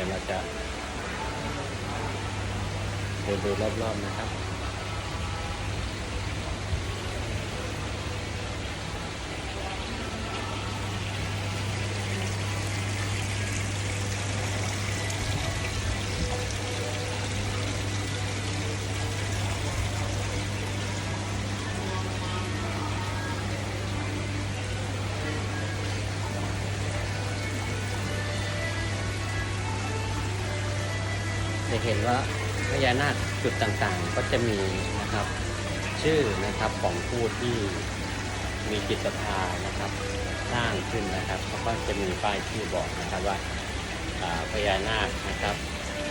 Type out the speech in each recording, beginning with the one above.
ดี๋ยวเราจะเดินดูรอบๆนะครับ จะเห็นว่าพญานาคจุดต่างๆ ก็จะมีนะครับชื่อนะครับของผู้ที่มีจิตศรัทธานะครับสร้างขึ้นนะครับเขาก็จะมีป้ายชื่อบอกนะครับว่าอ่าพญานาคนะครับ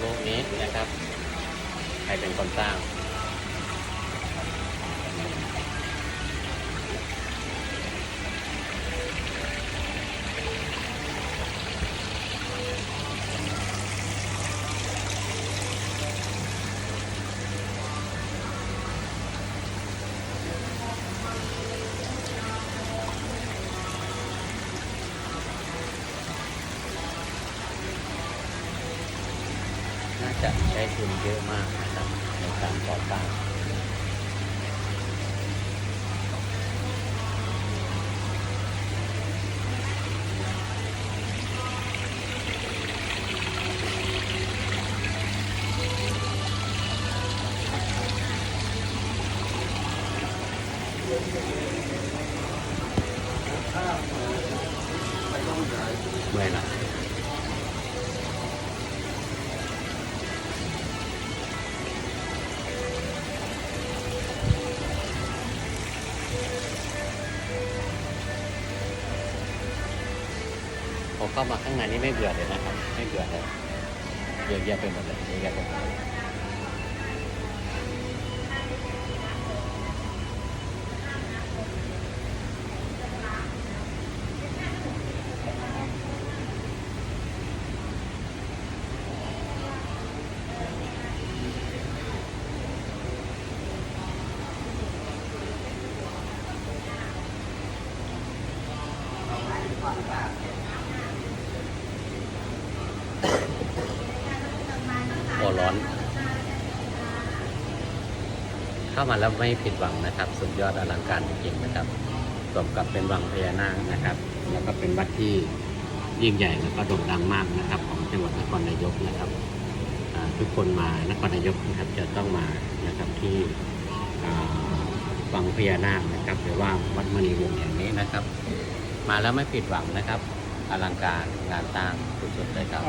รูปนี้นะครับ ใครเป็นคนสร้าง น่าจะใช้ทุนเยอะมากนะครับในการก่อสร้างเมื่อยละ ผมเข้ามาข้างในนี่ไม่เบื่อเลยนะครับ ไม่เบื่อเลยเยอะแยะไปหมดเลยเยอะแยะไปหมดเลยโอ้ ร้อน เข้ามาแล้วไม่ผิดหวังนะครับ สุดยอดอลังการจริงๆนะครับสมกับเป็นวังพญานาคนะครับ แล้วก็เป็นวัดที่ยิ่งใหญ่แล้วก็โด่งดังมากนะครับ ของจังหวัดนครนายกนะครับทุกคนมานครนายกนะครับจะต้องมานะครับที่วังพญานาคนะครับหรือว่าวัดมณีวงศ์แห่งนี้นะครับ มาแล้วไม่ผิดหวังนะครับอลังการงานสร้างสุดๆเลยครับ